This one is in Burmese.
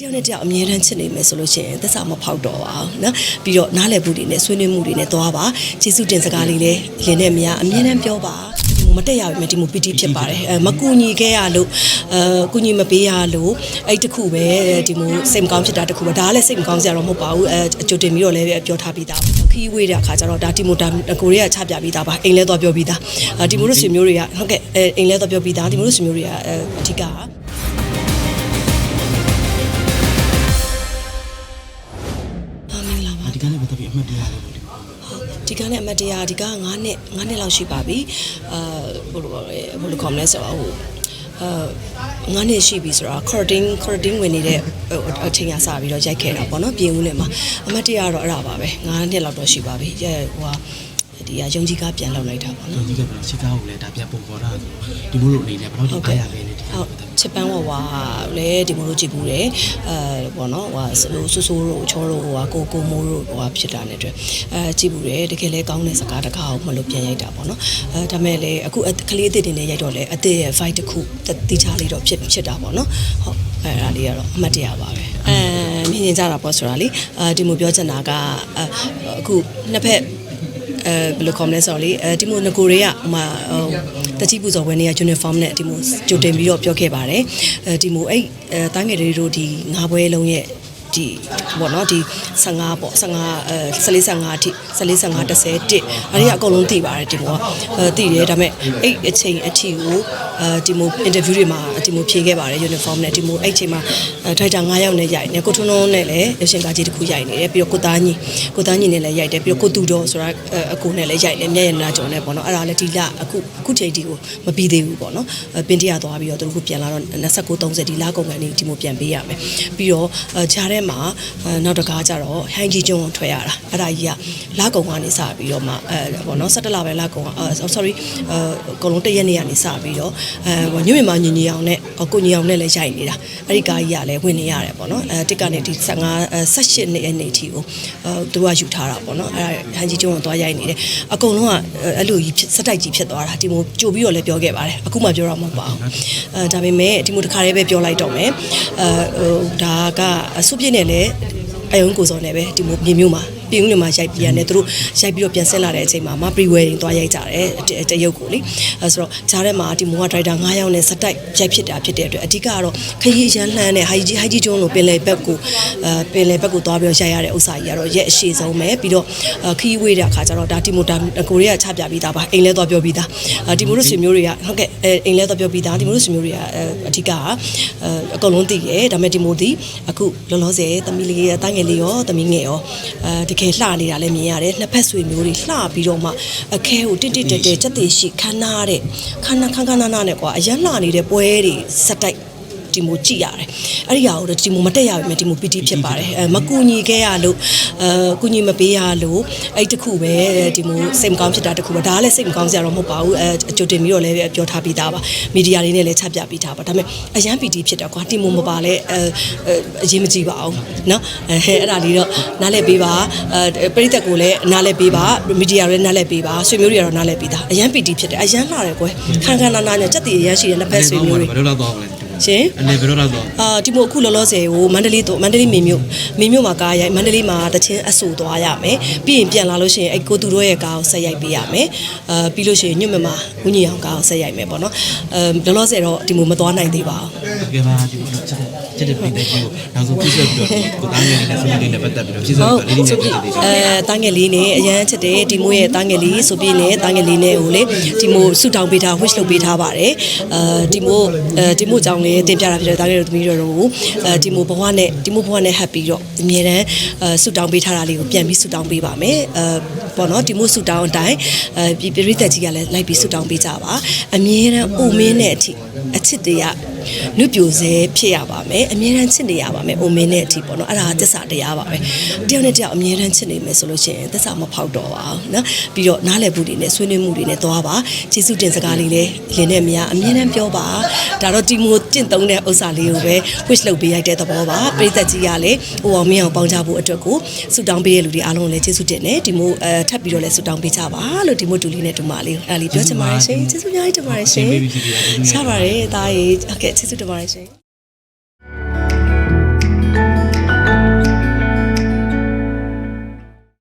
တယောက်နဲ့တယောက်အမြဲတမ်းချစ်နေမယ်ဆိုလို့ရှိရင်သက်စာမဖောက်တော့ပါဘူးနော်ပြီးတော့နားလည်မှုတွေနဲ့ဆွေးနွေးမှုတွေနဲ့သွားပါကျေးဇူးတင်စကားလေးလည်းလင်းနဲ့မရအမြဲတမ်းပြောပါမတက်ရပါမယ်ဒီမိုပီတီဖြစ်ပါတယ်မကူညီခဲ့ရလို့အကူညီမပေးရလို့အဲ့တခုပဲဒီမိုစိတ်မကောင်းဖြစ်တာတခုပဲဒါကလည်းစိတ်မကောင်းစရာတော့မဟုတ်ပါဘူးအကြိုတင်ပြီးတော့လည်းပြောထားပြီးသားခီးဝေးတဲ့အခါကျတော့ဒါဒီမိုတာကိုရီးယားချပြပြီးသားပါအိမ်လဲသွားပြောပြီးသားဒီမိုတို့ဆွေမျိုးတွေကဟုတ်ကဲ့အိမ်လဲသွားပြောပြီးသားဒီမိုတို့ဆွေမျိုးတွေကအဓိက အမှတ်တရလေးလို့ဒီမှာဒီကနေ့အမတ်တရားဒီက9နှစ်9နှစ်လောက်ရှိပါပြီအာဘယ်လိုပါလဲဘယ်လိုခေါ်မလဲဆိုတော့ဟိုအာ9နှစ်ရှိပြီဆိုတော့ correcting correcting ဝင်နေတဲ့အချိန်ကစပြီးတော့ရိုက်ခဲ့တာပေါ့နော်ပြင်ဦးနဲ့မှာအမတ်တရားတော့အဲ့ဒါပါပဲ9နှစ်လောက်တော့ရှိပါပြီဟိုဟာဒီကယုံကြည်ကပြန်လောက်လိုက်တာပေါ့နော်ဒီကနေ့ရှစ်ကားကိုလည်းဒါပြန်ပုံပေါ်တာဆိုဒီမို့လို့အနေနဲ့ဘယ်တော့ဒီအားရလဲနေဒီကဟုတ် ချစ်ပန်းဝဝလည်းဒီမလို့ကြည့်ဘူးတယ်အဲဘောနော်ဟိုဆူဆူဆိုးတို့ချောတို့ဟိုဟာကိုကိုမိုးတို့ဟိုဟာဖြစ်တာနဲ့အတွက်အဲကြည့်ဘူးတယ်တကယ်လဲကောင်းတဲ့စကားတကားကိုမလို့ပြန်ရိုက်တာပေါ့နော်အဲဒါမဲ့လည်းအခုကလေးအစ်စ်တင်နေရိုက်တော့လဲအစ်စ်ရဲ့ fight တစ်ခုတိချလေးတော့ဖြစ်ဖြစ်တာပေါ့နော်ဟုတ်အဲဒါလေးကတော့အမှတ်တရပါပဲအဲမြင်မြင်ကြတာပေါ့ဆိုတာလေအဲဒီမိုပြောချင်တာကအခုနှစ်ဖက် အဲဘယ်လိုခေါ်မလဲဆိုတော့လေအဲဒီမိုငကိုတွေကဟိုမှာဟိုတတိပူဇော်ဝဲနေရ uniform နဲ့ဒီမိုကြိုတင်ပြီးတော့ပြောခဲ့ပါတယ်အဲဒီမိုအဲ့အဲတားငယ်လေးတို့ဒီငါးပွဲလုံးရဲ့ ဒီဘောနော်ဒီ15ပေါ့15အဲ14 15အထိ14 15 10တစ်အဲ့ဒီကအကုန်လုံးသိပါတယ်ဒီမိုကအဲသိတယ်ဒါပေမဲ့အဲ့အချိန်အထိကိုအဲဒီမို interview တွေမှာဒီမိုဖြေခဲ့ပါတယ် uniform နဲ့ဒီမိုအဲ့အချိန်မှာဒိုက်တာ9ယောက်နဲ့ရိုက်နေကိုထွန်းထွန်းနဲ့လည်းရရှင်ကားကြီးတစ်ခုရိုက်နေတယ်ပြီးတော့ကိုသားညီကိုသားညီနဲ့လည်းရိုက်တယ်ပြီးတော့ကိုတူတော်ဆိုတာအကိုနဲ့လည်းရိုက်တယ်မျက်ရည်နာကြုံနဲ့ပေါ့နော်အဲ့ဒါလည်းဒီလအခုအခုချိန်ဒီကိုမပြီးသေးဘူးပေါ့နော်ပင်တရသွားပြီးတော့သူတို့ကပြန်လာတော့29 30ဒီလကုန်ကနေဒီမိုပြန်ပေးရမယ်ပြီးတော့ဂျားထဲမှာနောက်တကားကျတော့ဟန်ဂျီကျွန်းကိုထွက်ရတာအဲ့ဒါကြီးကလကုန်ကနေစပြီးတော့မှအဲပေါ့နော်17လပဲလကုန်က sorry အကုန်လုံးတရက်နေ့ကနေစပြီးတော့အဲညွန့်မြမညီညီအောင်နဲ့ကိုညီအောင်နဲ့လည်းရိုက်နေတာအဲ့ဒီကားကြီးကလည်းဝင်နေရတယ်ပေါ့နော်အဲတစ်ကနေဒီ15 18နှစ်အနှစ်ထိကိုအဲသူကယူထားတာပေါ့နော်အဲ့ဒါဟန်ဂျီကျွန်းကိုသွားရိုက်နေတယ်အကုန်လုံးကအဲ့လိုကြီးစက်တိုက်ကြီးဖြစ်သွားတာဒီမိုကြိုပြီးတော့လည်းပြောခဲ့ပါတယ်အခုမှပြောတော့မဟုတ်ပါဘူးအဲဒါပေမဲ့ဒီမိုတစ်ခါတည်းပဲပြောလိုက်တော့မယ်အဲဟိုဒါကအဆုပြည့်နဲ့လည်းအယုံကိုစော်နဲ့ပဲဒီမိုမြေမျိုးမှာ ပြင်ဦးနေမှာရိုက်ပြီးရတယ်သူတို့ရိုက်ပြီးတော့ပြန်ဆက်လာတဲ့အချိန်မှာမ pre wedding သွားရိုက်ကြတယ်တရုပ်ကိုလေအဲဆိုတော့ဂျားထဲမှာဒီမိုကဒရိုက်တာ9ယောက်နဲ့စက်တိုက်ရိုက်ဖြစ်တာဖြစ်တဲ့အတွက်အဓိကကတော့ခရီးရန်လှမ်းတဲ့ဟိုင်ဂျီဟိုင်ဂျီကျွန်းလိုပင်လယ်ဘက်ကိုအဲပင်လယ်ဘက်ကိုသွားပြီးတော့ရိုက်ရတဲ့ဥစ္စာကြီးကတော့ရက်အရှိဆုံးပဲပြီးတော့ခရီးဝေးတဲ့အခါကျတော့ဒါဒီမိုဒါကိုရီးယားချပြပြီးသားပါအိမ်လဲသွားပြောပြီးသားဒီမိုတို့ဆွေမျိုးတွေကဟုတ်ကဲ့အိမ်လဲသွားပြောပြီးသားဒီမိုတို့ဆွေမျိုးတွေကအဓိကကအကုန်လုံးသိရဲဒါပေမဲ့ဒီမိုဒီအခုလောလောဆယ်သမီးလေးရဲ့တားငယ်လေးရောသမီးငယ်ရောအဲတကယ်လှနေတာလည်းမြင်ရတယ်နှစ်ဖက်ဆွေမျိုးတွေလှပြီးတော့မှအခဲကိုတစ်တစ်တဲတဲစက်သေးရှိခန်းနာတဲ့ခန်းနာခန်းခန်းနာနာနဲ့ကွာအရန်လှနေတဲ့ပွဲတွေစက်တိုက် ဒီမိုကြည့်ရတယ်အဲ့ဒီဟာကိုတော့ဒီမိုမတက်ရပါမယ်ဒီမိုပီတီဖြစ်ပါတယ်အဲမကူညီခဲ့ရလို့အဲကူညီမပေးရလို့အဲ့တခုပဲဒီမိုစိတ်မကောင်းဖြစ်တာတခုပဲဒါကလည်းစိတ်မကောင်းစရာတော့မဟုတ်ပါဘူးအဲအကြိုတင်ပြီးတော့လည်းပြောထားပြီးသားပါမီဒီယာတွေနဲ့လည်းချပြပြီးသားပါဒါပေမဲ့အရန်ပီတီဖြစ်တယ်ကွာဒီမိုမပါလဲအဲအရေးမကြီးပါအောင်နော်အဲအဲ့ဒါလေးတော့နားလည်ပေးပါအဲပရိသတ်ကိုလည်းနားလည်ပေးပါမီဒီယာတွေနားလည်ပေးပါဆွေမျိုးတွေကတော့နားလည်ပေးသားအရန်ပီတီဖြစ်တယ်အရန်လာတယ်ကွယ်ခံခံနာနာနဲ့စက်တီအရန်ရှိတယ်လက်ဖက်ဆွေမျိုးတွေဘယ်လိုလောက်သွားပါလဲ ရှင်အနေဘယ်တော့တော့အာဒီမိုအခုလောလောဆယ်ကိုမန္တလေးတော့မန္တလေးမေမြို့မေမြို့မှာကားရိုက်မန္တလေးမှာတချင်းအဆူသွားရမယ်ပြီးရင်ပြန်လာလို့ရှိရင်အဲ့ကိုသူတို့ရဲ့ကားကိုဆက်ရိုက်ပေးရမယ်အာပြီးလို့ရှိရင်ညွတ်မမဝင်းကြီးအောင်ကားကိုဆက်ရိုက်မယ်ပေါ့နော်အဲလောလောဆယ်တော့ဒီမိုမသွားနိုင်သေးပါဘူးကဲပါဒီလိုချက်ချက်တဲ့ပြည်တဲ့ကိုနောက်ဆုံးပြည့်စုံပြီးတော့ကိုသားငယ်နဲ့ဆွေးနွေးနေတဲ့ပတ်သက်ပြီးတော့ပြည့်စုံပြီးတော့လေးလေးနဲ့ပြည်တဲ့အဲတားငယ်လေးနဲ့အရန်ချစ်တယ်ဒီမိုးရဲ့တားငယ်လေးဆိုပြီးနဲ့တားငယ်လေးနဲ့ဟိုလေဒီမိုးဆူတောင်းပေးထား wish လုပ်ပေးထားပါတယ်အဲဒီမိုးအဲဒီမိုးကြောင့်လည်းတင်ပြတာဖြစ်တယ်တားငယ်တို့သမီးတို့ကိုအဲဒီမိုးဘဝနဲ့ဒီမိုးဘဝနဲ့ happy တော့အမြဲတမ်းအဲဆူတောင်းပေးထားတာလေးကိုပြန်ပြီးဆူတောင်းပေးပါမယ်အဲ ပေါ့နော်ဒီမိုးဆူတောင်းအတိုင်းအဲပြရိသက်ကြီးကလည်းလိုက်ပြီးဆူတောင်းပေးကြပါအမြဲတမ်းအိုမင်းတဲ့အထိအချစ်တရားနုပြိုစဲဖြစ်ရပါမယ်အမြဲတမ်းချစ်နေရပါမယ်အိုမင်းတဲ့အထိပေါ့နော်အဲ့ဒါသစ္စာတရားပါပဲတယောက်နဲ့တယောက်အမြဲတမ်းချစ်နေမယ်ဆိုလို့ရှိရင်သစ္စာမဖောက်တော့ပါဘူးနော်ပြီးတော့နားလည်မှုတွေနဲ့ဆွေးနွေးမှုတွေနဲ့သွားပါကျေးဇူးတင်စကားလေးလည်းလင်းနဲ့မရအမြဲတမ်းပြောပါဒါတော့တီမိုတင့်သုံးတဲ့ဥစ္စာလေးကိုပဲ wish လုပ်ပေးရိုက်တဲ့သဘောပါပရိသတ်ကြီးကလည်းဟိုအောင်မင်းအောင်ပေါင်းကြဖို့အတွက်ကိုဆုတောင်းပေးတဲ့လူတွေအားလုံးကိုလည်းကျေးဇူးတင်တယ်ဒီမိုအဲထပ်ပြီးတော့လည်းဆုတောင်းပေးကြပါလို့ဒီမိုတူလေးနဲ့တူမလေးအဲ့ဒါလေးပြောချင်ပါတယ်ရှင်ကျေးဇူးများကြီးတင်ပါတယ်ရှင် baby ကြီးတွေချပါတယ်ဒါရေးဟုတ်ကဲ့ကျေးဇူးတင်ပါတယ်ရှင်